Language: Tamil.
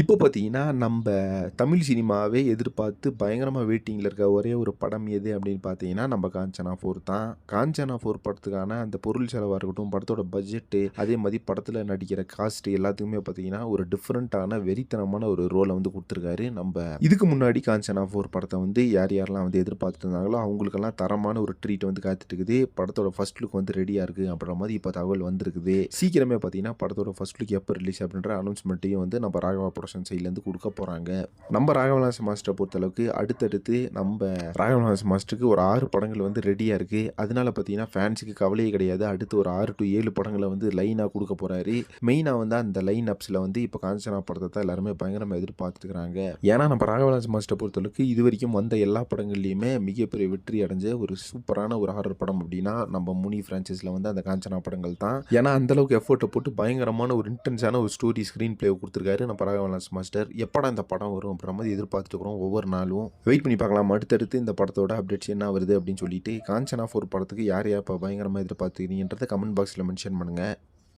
இப்போ பார்த்தீங்கன்னா, நம்ம தமிழ் சினிமாவே எதிர்பார்த்து பயங்கரமாக வெயிட்டிங்கில் இருக்க ஒரே ஒரு படம் எது அப்படின்னு பார்த்தீங்கன்னா, நம்ம காஞ்சனா ஃபோர் தான். காஞ்சனா ஃபோர் படத்துக்கான அந்த பொருள் செலவாக இருக்கட்டும், படத்தோட பட்ஜெட்டு, அதே மாதிரி படத்தில் நடிக்கிற காஸ்ட் எல்லாத்துக்குமே பார்த்தீங்கன்னா, ஒரு டிஃப்ரெண்ட்டான வெறித்தனமான ஒரு ரோலை வந்து கொடுத்துருக்காரு நம்ம இதுக்கு முன்னாடி காஞ்சனா ஃபோர் படத்தை வந்து யார் யாரெல்லாம் வந்து எதிர்பார்த்துட்டு இருந்தாங்களோ, அவங்களுக்கெல்லாம் தரமான ஒரு ட்ரீட் வந்து காத்துட்டு இருக்குது. படத்தோட ஃபர்ஸ்ட் லுக் வந்து ரெடியாக இருக்குது அப்படின்ற மாதிரி இப்போ தகவல் வந்திருக்குது. சீக்கிரமே பார்த்தீங்கன்னா, படத்தோட ஃபர்ஸ்ட் லுக் எப்போ ரிலீஸ் அப்படின்ற அனௌன்ஸ்மெண்ட்டையும் வந்து நம்ம ராகவா புரொடக்ஷன் சைட்லேருந்து கொடுக்க போகிறாங்க நம்ம ராகவலாஸ் மாஸ்டரை பொறுத்தளவுக்கு அடுத்தடுத்து நம்ம ராகவலாஸ் மாஸ்டருக்கு ஒரு ஆறு படங்கள் வந்து ரெடியாக இருக்குது அதனால பார்த்தீங்கன்னா, ஃபேன்ஸுக்கு கவலையே கிடையாது. அடுத்து ஒரு ஆறு டு ஏழு படங்களை வந்து லைனாக கொடுக்க போகிறாரு மெயினாக வந்து அந்த லைன் அப்ஸில் வந்து இப்போ காஞ்சனா படத்தை தான் எல்லாருமே பயங்கரமாக எதிர்பார்த்துருக்குறாங்க ஏன்னா, நம்ம ராகவலாஸ் மாஸ்டர பொறுத்தளவுக்கு இதுவரைக்கும் வந்த எல்லா படங்கள்லையுமே மிகப்பெரிய வெற்றி அடைஞ்ச ஒரு சூப்பரான ஒரு ஹாரர் படம் அப்படின்னா, நம்ம முனி ஃப்ரான்ச்சைஸில் வந்து அந்த காஞ்சனா படங்கள் தான். ஏன்னா, அந்த அளவுக்கு போட்டு பயங்கரமான ஒரு இன்டென்ஸான ஒரு ஸ்டோரி ஸ்க்ரீன் பிளே கொடுத்துருக்காரு நம்ம ராகவலாஸ் மாஸ்டர். எப்படா இந்த படம் வரும் அப்படின்ற மாதிரி எதிர்பார்த்துக்கிறோம் ஒவ்வொரு நாளும். வெயிட் பண்ணி பார்க்கலாம். அடுத்தடுத்து இந்த படத்தோட அப்டேட்ஸ் என்ன வருது அப்படின்னு சொல்லிட்டு, காஞ்சனா ஃபோர் படத்துக்கு யார் யார் பயங்கரமாக எதிர்பார்த்துக்கிறீங்கன்றதை கமெண்ட் பாக்ஸில் மென்ஷன் பண்ணுங்கள்